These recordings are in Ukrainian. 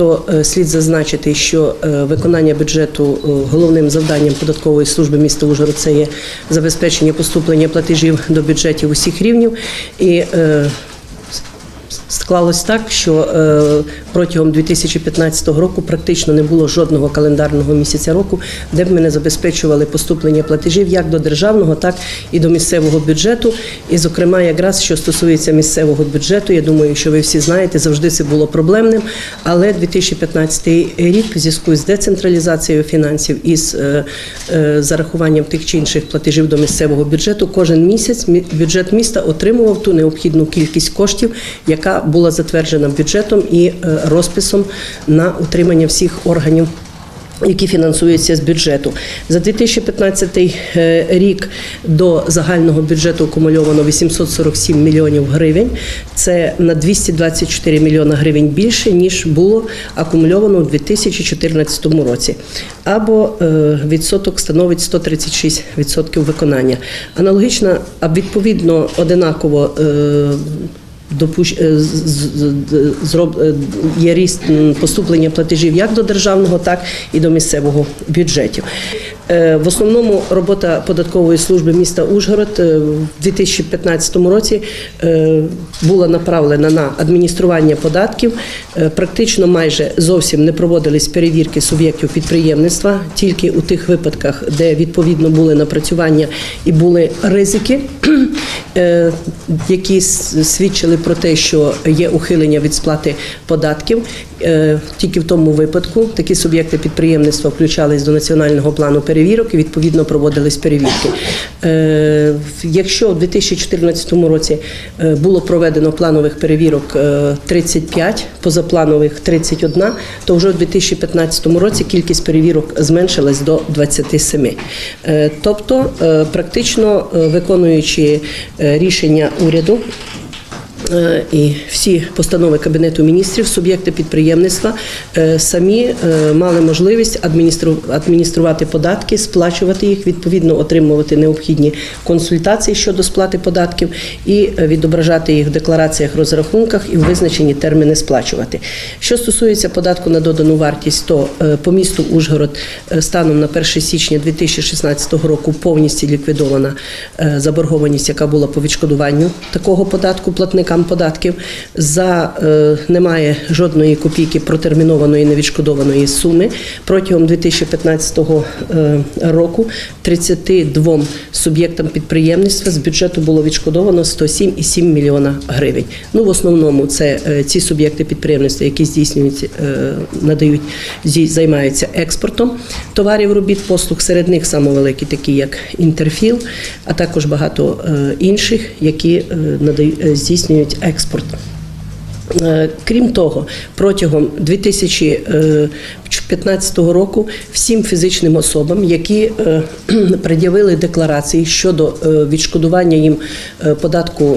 то е, слід зазначити, що е, виконання бюджету е, головним завданням податкової служби міста Ужгород це є забезпечення поступлення платежів до бюджетів усіх рівнів. І Склалось так, що е, протягом 2015 року практично не було жодного календарного місяця року, де б ми не забезпечували поступлення платежів як до державного, так і до місцевого бюджету. І, зокрема, якраз що стосується місцевого бюджету, я думаю, що ви всі знаєте, завжди це було проблемним. Але 2015 рік, в зв'язку з децентралізацією фінансів і з е, е, зарахуванням тих чи інших платежів до місцевого бюджету, кожен місяць мі- бюджет міста отримував ту необхідну кількість коштів, яка була затверджена бюджетом і е, розписом на утримання всіх органів. Які фінансуються з бюджету за 2015 е, рік до загального бюджету акумульовано 847 мільйонів гривень. Це на 224 мільйона гривень більше ніж було акумульовано у 2014 році. Або е, відсоток становить 136% виконання. Аналогічно, а відповідно одинаково. Допущ... е, зроб... е, є ріст поступлення платежів як до державного, так і до місцевого бюджетів. Е, В основному робота податкової служби міста Ужгород е, в 2015 році е, була направлена на адміністрування податків. Практично майже зовсім не проводились перевірки суб'єктів підприємництва, тільки у тих випадках, де відповідно були напрацювання і були ризики, які свідчили про те, що є ухилення від сплати податків. Тільки в тому випадку такі суб'єкти підприємництва включались до національного плану перевірок і відповідно проводились перевірки. Е, Якщо в 2014 році е, було проведено планових перевірок е, 35, позапланових 31, то вже у 2015 році кількість перевірок зменшилась до 27. Е, Тобто, е, практично е, виконуючи е, рішення уряду. Е, І всі постанови Кабінету міністрів, суб'єкти підприємництва е, самі е, мали можливість адміністру- адмініструвати податки, сплачувати їх, відповідно отримувати необхідні консультації щодо сплати податків і відображати їх в деклараціях, розрахунках і в визначені терміни сплачувати. Що стосується податку на додану вартість, то по місту Ужгород станом на 1 січня 2016 року повністю ліквідована заборгованість, яка була по відшкодуванню такого податку платникам податків. За е, немає жодної копійки протермінованої невідшкодованої суми. Протягом 2015 е, року 32 суб'єктам підприємництва з бюджету було відшкодовано 107,7 мільйона гривень. Ну в основному це е, ці суб'єкти підприємництва, які здійснюють, надають займаються експортом товарів, робіт, послуг. Серед них саме великі, такі як Інтерфіл, а також багато інших, які надають здійснюють експорт. Е, Крім того, протягом 2015 року всім фізичним особам, які е, пред'явили декларації щодо е, відшкодування їм е, податку е,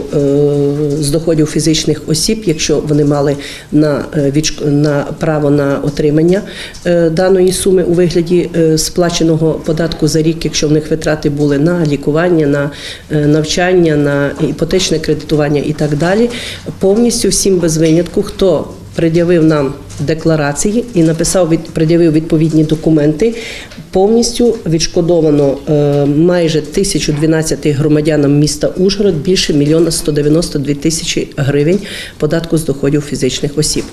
з доходів фізичних осіб, якщо вони мали на, е, на право на отримання е, даної суми у вигляді е, сплаченого податку за рік, якщо в них витрати були на лікування, на е, навчання, на іпотечне кредитування і так далі, повністю всім без винятку, хто пред'явив нам декларації і написав від пред'явив відповідні документи. Повністю відшкодовано е, майже 1012 громадянам міста Ужгород більше мільйона 192 тисячі гривень податку з доходів фізичних осіб.